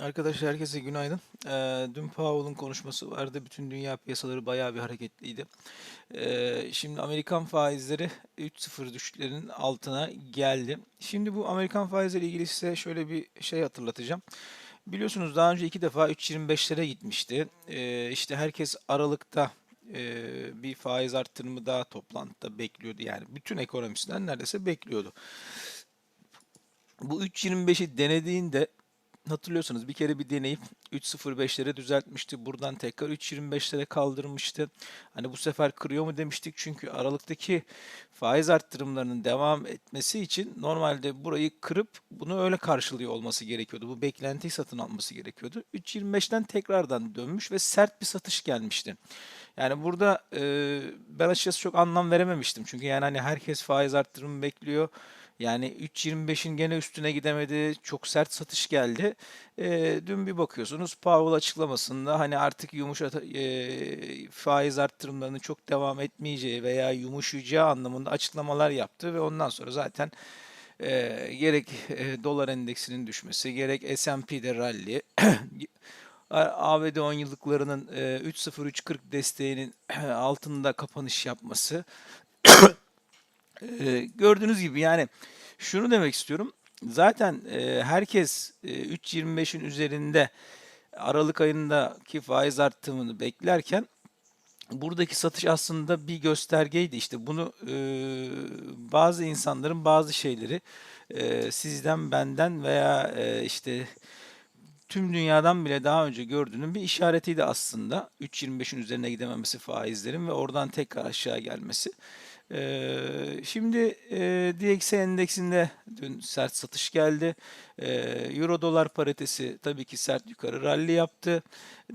Arkadaşlar herkese günaydın. Eee, dün Powell'ın konuşması vardı. Bütün dünya piyasaları bayağı bir hareketliydi. Eee, şimdi Amerikan faizleri 3.0 düşüşlerinin altına geldi. Şimdi bu Amerikan faizleri ilgili size şöyle bir şey hatırlatacağım. Biliyorsunuz daha önce iki defa 3.25'lere gitmişti. Eee işte herkes Aralık'ta eee, bir faiz arttırımı daha toplantıda bekliyordu. Yani bütün ekonomistler neredeyse bekliyordu. Bu 3.25'i denediğinde hatırlıyorsanız bir kere bir deneyip 3.05'lere düzeltmişti. Buradan tekrar 3.25'lere kaldırmıştı. Hani bu sefer kırıyor mu demiştik. Çünkü Aralık'taki faiz arttırımlarının devam etmesi için normalde burayı kırıp bunu öyle karşılıyor olması gerekiyordu. Bu beklentiyi satın alması gerekiyordu. 3.25'ten tekrardan dönmüş ve sert bir satış gelmişti. Yani burada e, ben açıkçası çok anlam verememiştim. Çünkü yani hani herkes faiz arttırımı bekliyor. Yani 3.25'in gene üstüne gidemedi. Çok sert satış geldi. E, dün bir bakıyorsunuz Powell açıklamasında hani artık yumuşat e, faiz arttırımlarının çok devam etmeyeceği veya yumuşayacağı anlamında açıklamalar yaptı ve ondan sonra zaten e, gerek e, dolar endeksinin düşmesi, gerek S&P'de rally, ABD 10 yıllıklarının e, 3.0340 desteğinin altında kapanış yapması ee, gördüğünüz gibi yani şunu demek istiyorum. Zaten e, herkes e, 3.25'in üzerinde Aralık ayındaki faiz arttırımını beklerken buradaki satış aslında bir göstergeydi. İşte bunu e, bazı insanların bazı şeyleri e, sizden, benden veya e, işte tüm dünyadan bile daha önce gördüğünün bir işaretiydi aslında. 3.25'in üzerine gidememesi faizlerin ve oradan tekrar aşağı gelmesi. Ee, şimdi e, DXY endeksinde dün sert satış geldi. Ee, Euro dolar paritesi tabii ki sert yukarı rally yaptı.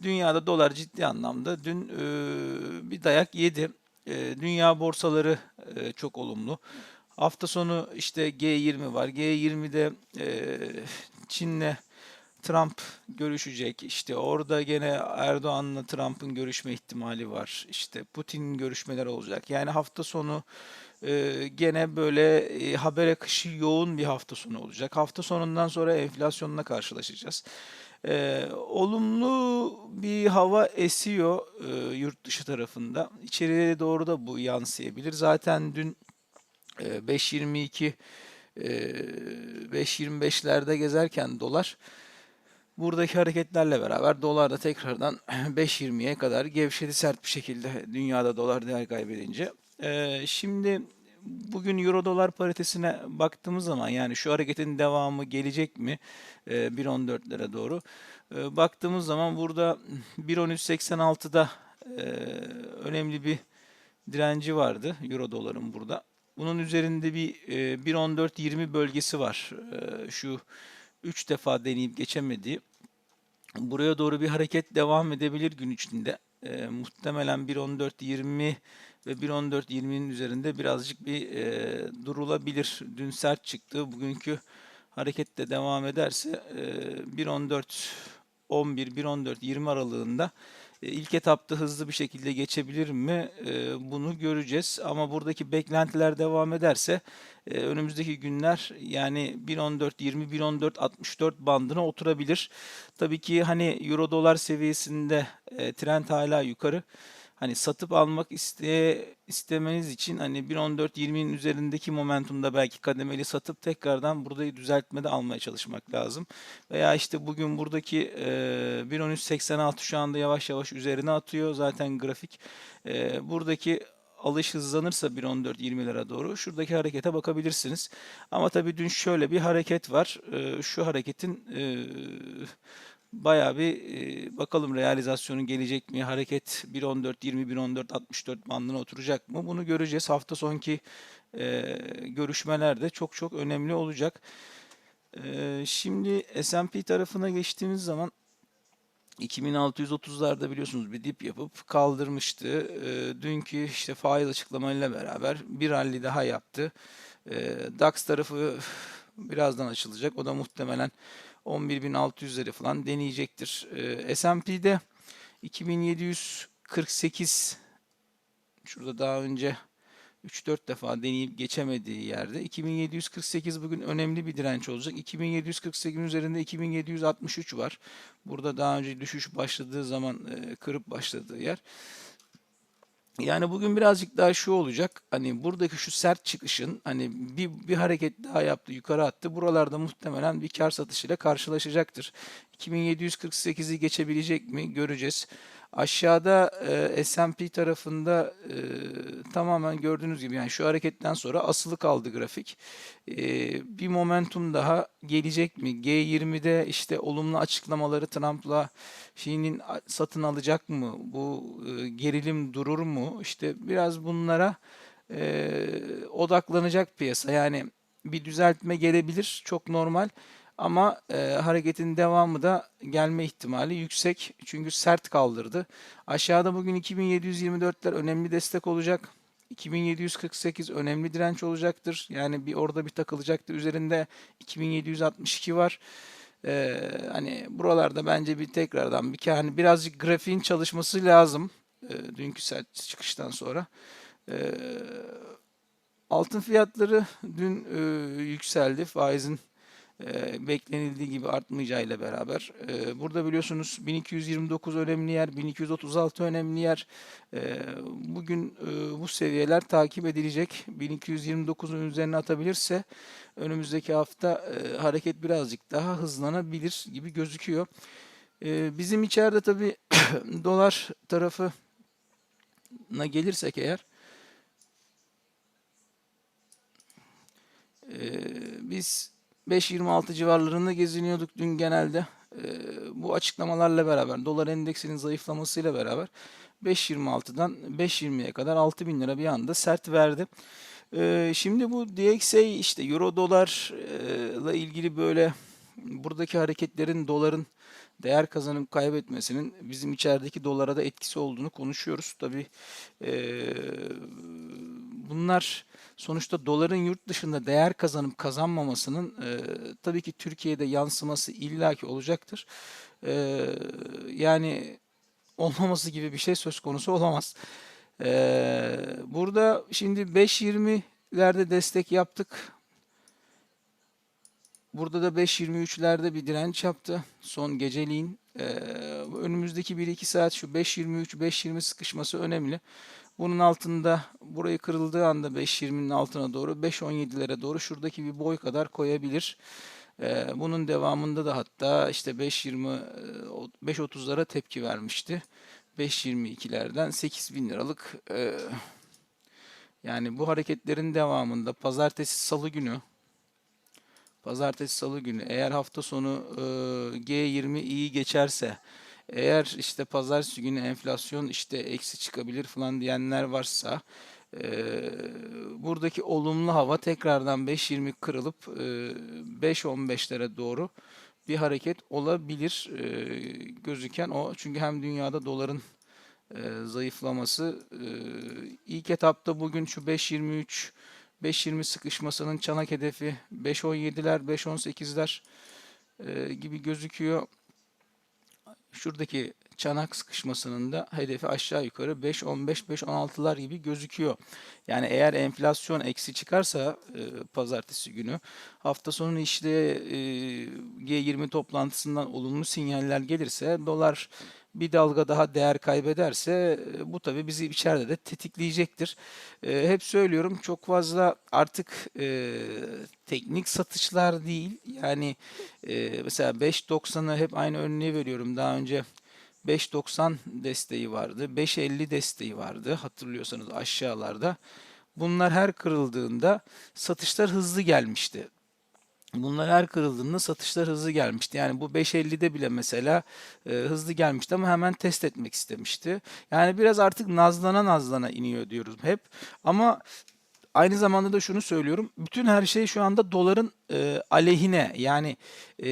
Dünyada dolar ciddi anlamda dün e, bir dayak yedi. E, dünya borsaları e, çok olumlu. Hafta sonu işte G20 var. G20'de e, Çin'le Trump görüşecek. İşte orada gene Erdoğan'la Trump'ın görüşme ihtimali var. İşte Putin'in görüşmeler olacak. Yani hafta sonu e, gene böyle e, haber akışı yoğun bir hafta sonu olacak. Hafta sonundan sonra enflasyonla karşılaşacağız. E, olumlu bir hava esiyor e, yurt dışı tarafında. İçeriye doğru da bu yansıyabilir. Zaten dün e, 5.22 e, 5.25'lerde gezerken dolar Buradaki hareketlerle beraber dolar da tekrardan 5.20'ye kadar gevşedi sert bir şekilde dünyada dolar değer kaybedince. Ee, şimdi bugün euro dolar paritesine baktığımız zaman yani şu hareketin devamı gelecek mi ee, 1.14'lere doğru ee, baktığımız zaman burada 1.13.86'da e, önemli bir direnci vardı euro doların burada. Bunun üzerinde bir e, 1.14.20 bölgesi var. E, şu 3 defa deneyip geçemediği. Buraya doğru bir hareket devam edebilir gün içinde. E, muhtemelen 1.14.20 ve 1.14.20'nin üzerinde birazcık bir e, durulabilir. Dün sert çıktı. Bugünkü hareket de devam ederse e, 1.14 11 1.14 20 aralığında ilk etapta hızlı bir şekilde geçebilir mi? E, bunu göreceğiz. Ama buradaki beklentiler devam ederse e, önümüzdeki günler yani 1.14-20, 1.14-64 bandına oturabilir. Tabii ki hani euro dolar seviyesinde trend hala yukarı hani satıp almak isteye, istemeniz için hani 1.14-20'nin üzerindeki momentumda belki kademeli satıp tekrardan buradayı düzeltmede almaya çalışmak lazım. Veya işte bugün buradaki e, 1.13.86 şu anda yavaş yavaş üzerine atıyor. Zaten grafik e, buradaki alış hızlanırsa 1.14-20'lere doğru şuradaki harekete bakabilirsiniz. Ama tabii dün şöyle bir hareket var. Şu hareketin bayağı bir e, bakalım realizasyonu gelecek mi? Hareket 1.14-20, 1.14-64 bandına oturacak mı? Bunu göreceğiz. Hafta sonki e, görüşmeler de çok çok önemli olacak. E, şimdi S&P tarafına geçtiğimiz zaman 2630'larda biliyorsunuz bir dip yapıp kaldırmıştı. E, dünkü işte faiz açıklamayla beraber bir rally daha yaptı. E, DAX tarafı birazdan açılacak. O da muhtemelen 11.600'leri falan deneyecektir. E, S&P'de 2748 şurada daha önce 3-4 defa deneyip geçemediği yerde 2748 bugün önemli bir direnç olacak. 2748'in üzerinde 2763 var. Burada daha önce düşüş başladığı zaman e, kırıp başladığı yer. Yani bugün birazcık daha şu olacak. Hani buradaki şu sert çıkışın hani bir, bir hareket daha yaptı, yukarı attı. Buralarda muhtemelen bir kar satışıyla karşılaşacaktır. 2748'i geçebilecek mi göreceğiz. Aşağıda e, S&P tarafında e, tamamen gördüğünüz gibi yani şu hareketten sonra asılı kaldı grafik. E, bir momentum daha gelecek mi? G20'de işte olumlu açıklamaları Trump'la Xi'nin satın alacak mı? Bu e, gerilim durur mu? İşte biraz bunlara e, odaklanacak piyasa. Yani bir düzeltme gelebilir. Çok normal. Ama e, hareketin devamı da gelme ihtimali yüksek. Çünkü sert kaldırdı. Aşağıda bugün 2724'ler önemli destek olacak. 2748 önemli direnç olacaktır. Yani bir orada bir takılacaktır. Üzerinde 2762 var. Ee, hani buralarda bence bir tekrardan bir hani birazcık grafiğin çalışması lazım. E, dünkü sert çıkıştan sonra. E, altın fiyatları dün e, yükseldi. Faizin e, beklenildiği gibi artmayacağıyla beraber. E, burada biliyorsunuz 1229 önemli yer, 1236 önemli yer. E, bugün e, bu seviyeler takip edilecek. 1229'un üzerine atabilirse önümüzdeki hafta e, hareket birazcık daha hızlanabilir gibi gözüküyor. E, bizim içeride tabii dolar tarafına gelirsek eğer e, biz 5.26 civarlarında geziniyorduk dün genelde. E, bu açıklamalarla beraber, dolar endeksinin zayıflamasıyla beraber 5.26'dan 5.20'ye kadar 6.000 lira bir anda sert verdi. E, şimdi bu DXA işte euro dolarla ilgili böyle buradaki hareketlerin doların değer kazanıp kaybetmesinin bizim içerideki dolara da etkisi olduğunu konuşuyoruz. Tabii e, bunlar sonuçta doların yurt dışında değer kazanıp kazanmamasının e, tabii ki Türkiye'de yansıması illaki olacaktır. E, yani olmaması gibi bir şey söz konusu olamaz. E, burada şimdi 5.20'lerde destek yaptık. Burada da 5.23'lerde bir direnç yaptı. Son geceliğin. Ee, önümüzdeki 1-2 saat şu 5.23-5.20 sıkışması önemli. Bunun altında burayı kırıldığı anda 5.20'nin altına doğru 5.17'lere doğru şuradaki bir boy kadar koyabilir. Ee, bunun devamında da hatta işte 5.20 5.30'lara tepki vermişti. 5.22'lerden 8.000 liralık e, yani bu hareketlerin devamında pazartesi salı günü Pazartesi, salı günü eğer hafta sonu e, G20 iyi geçerse eğer işte pazartesi günü enflasyon işte eksi çıkabilir falan diyenler varsa e, buradaki olumlu hava tekrardan 5.20 kırılıp e, 5.15'lere doğru bir hareket olabilir e, gözüken o. Çünkü hem dünyada doların e, zayıflaması e, ilk etapta bugün şu 5.23 5.20 sıkışmasının çanak hedefi 5.17'ler, 5.18'ler e, gibi gözüküyor. Şuradaki çanak sıkışmasının da hedefi aşağı yukarı 5.15, 5.16'lar gibi gözüküyor. Yani eğer enflasyon eksi çıkarsa e, pazartesi günü hafta sonu işte e, G20 toplantısından olumlu sinyaller gelirse dolar bir dalga daha değer kaybederse e, bu tabii bizi içeride de tetikleyecektir. E, hep söylüyorum çok fazla artık e, teknik satışlar değil. Yani e, mesela 5.90'ı hep aynı örneği veriyorum. Daha önce 5.90 desteği vardı, 5.50 desteği vardı hatırlıyorsanız aşağılarda. Bunlar her kırıldığında satışlar hızlı gelmişti. Bunlar her kırıldığında satışlar hızlı gelmişti. Yani bu 5.50'de bile mesela e, hızlı gelmişti ama hemen test etmek istemişti. Yani biraz artık nazlana nazlana iniyor diyoruz hep. Ama aynı zamanda da şunu söylüyorum. Bütün her şey şu anda doların e, aleyhine. Yani e,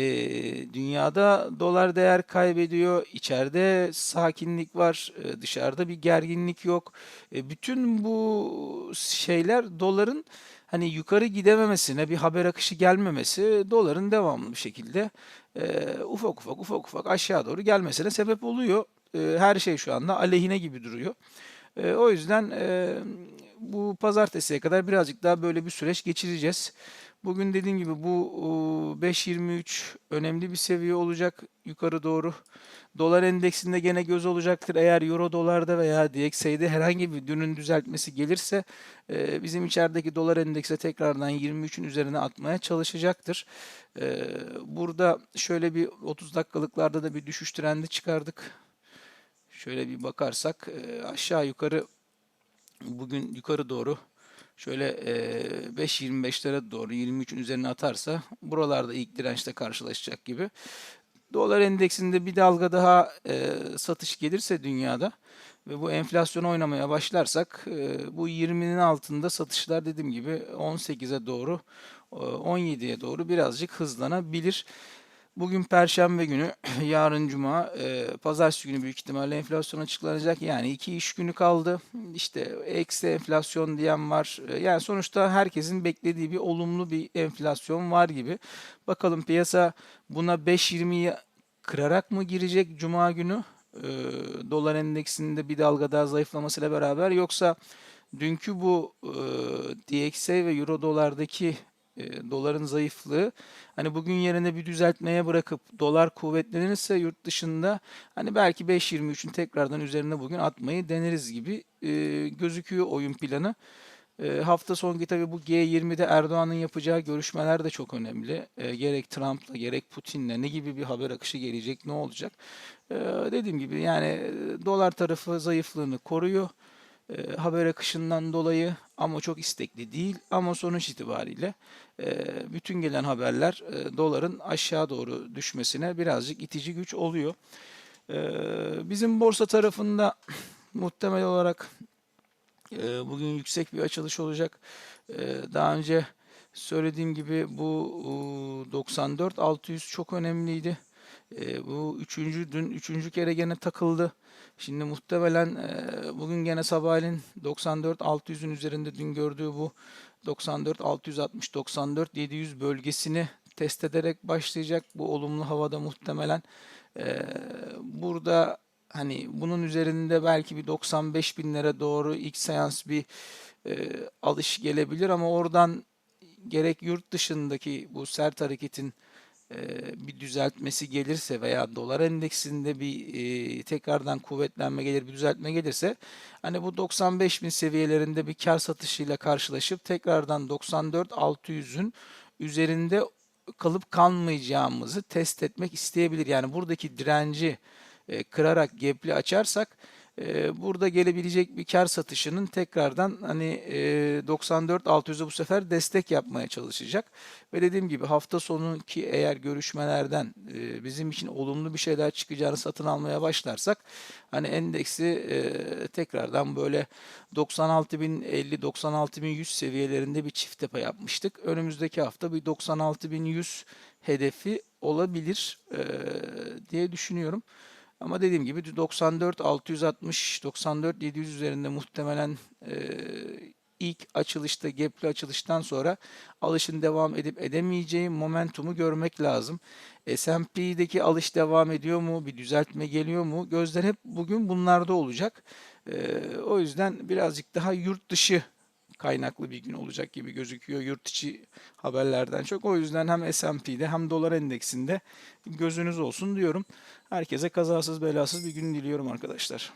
dünyada dolar değer kaybediyor. İçeride sakinlik var. E, dışarıda bir gerginlik yok. E, bütün bu şeyler doların hani yukarı gidememesine, bir haber akışı gelmemesi doların devamlı bir şekilde e, ufak ufak ufak ufak aşağı doğru gelmesine sebep oluyor. E, her şey şu anda aleyhine gibi duruyor. E, o yüzden e, bu pazartesiye kadar birazcık daha böyle bir süreç geçireceğiz. Bugün dediğim gibi bu e, 5.23 önemli bir seviye olacak yukarı doğru. Dolar endeksinde gene göz olacaktır. Eğer euro dolarda veya DXY'de herhangi bir dünün düzeltmesi gelirse e, bizim içerideki dolar endekse tekrardan 23'ün üzerine atmaya çalışacaktır. E, burada şöyle bir 30 dakikalıklarda da bir düşüş trendi çıkardık. Şöyle bir bakarsak e, aşağı yukarı bugün yukarı doğru şöyle e, 5.25'lere doğru 23'ün üzerine atarsa buralarda ilk dirençle karşılaşacak gibi. Dolar endeksinde bir dalga daha e, satış gelirse dünyada ve bu enflasyon oynamaya başlarsak e, bu 20'nin altında satışlar dediğim gibi 18'e doğru e, 17'ye doğru birazcık hızlanabilir. Bugün Perşembe günü, yarın Cuma, e, Pazartesi günü büyük ihtimalle enflasyon açıklanacak. Yani iki iş günü kaldı. İşte eksi enflasyon diyen var. E, yani sonuçta herkesin beklediği bir olumlu bir enflasyon var gibi. Bakalım piyasa buna 5.20'yi kırarak mı girecek Cuma günü? E, dolar endeksinde bir dalga daha zayıflamasıyla beraber yoksa dünkü bu e, DXY ve Euro dolardaki e, doların zayıflığı hani bugün yerine bir düzeltmeye bırakıp dolar kuvvetlenirse yurt dışında hani belki 5.23'ün tekrardan üzerine bugün atmayı deneriz gibi e, gözüküyor oyun planı. E, hafta sonu tabii bu G20'de Erdoğan'ın yapacağı görüşmeler de çok önemli. E, gerek Trump'la gerek Putin'le ne gibi bir haber akışı gelecek, ne olacak? E, dediğim gibi yani e, dolar tarafı zayıflığını koruyor e, haber akışından dolayı ama çok istekli değil. Ama sonuç itibariyle e, bütün gelen haberler e, doların aşağı doğru düşmesine birazcık itici güç oluyor. E, bizim borsa tarafında muhtemel olarak e, bugün yüksek bir açılış olacak. E, daha önce söylediğim gibi bu 94 600 çok önemliydi. E, bu üçüncü dün üçüncü kere gene takıldı. Şimdi muhtemelen e, bugün gene sabahleyin 94 600'ün üzerinde dün gördüğü bu 94 660 94 700 bölgesini test ederek başlayacak. Bu olumlu havada muhtemelen e, burada hani bunun üzerinde belki bir 95 binlere doğru ilk seans bir e, alış gelebilir ama oradan gerek yurt dışındaki bu sert hareketin bir düzeltmesi gelirse veya dolar endeksinde bir e, tekrardan kuvvetlenme gelir, bir düzeltme gelirse hani bu 95 bin seviyelerinde bir kar satışıyla karşılaşıp tekrardan 94 600'ün üzerinde kalıp kalmayacağımızı test etmek isteyebilir. Yani buradaki direnci e, kırarak gap'li açarsak burada gelebilecek bir kar satışının tekrardan hani 94 600'e bu sefer destek yapmaya çalışacak. Ve dediğim gibi hafta sonu ki eğer görüşmelerden bizim için olumlu bir şeyler çıkacağını satın almaya başlarsak hani endeksi tekrardan böyle 96.050 96.100 seviyelerinde bir çift tepe yapmıştık. Önümüzdeki hafta bir 96.100 hedefi olabilir diye düşünüyorum. Ama dediğim gibi 94 660 94 700 üzerinde muhtemelen e, ilk açılışta gap'li açılıştan sonra alışın devam edip edemeyeceği momentumu görmek lazım. S&P'deki alış devam ediyor mu? Bir düzeltme geliyor mu? Gözler hep bugün bunlarda olacak. E, o yüzden birazcık daha yurt dışı kaynaklı bir gün olacak gibi gözüküyor yurt içi haberlerden çok. O yüzden hem S&P'de hem dolar endeksinde gözünüz olsun diyorum. Herkese kazasız belasız bir gün diliyorum arkadaşlar.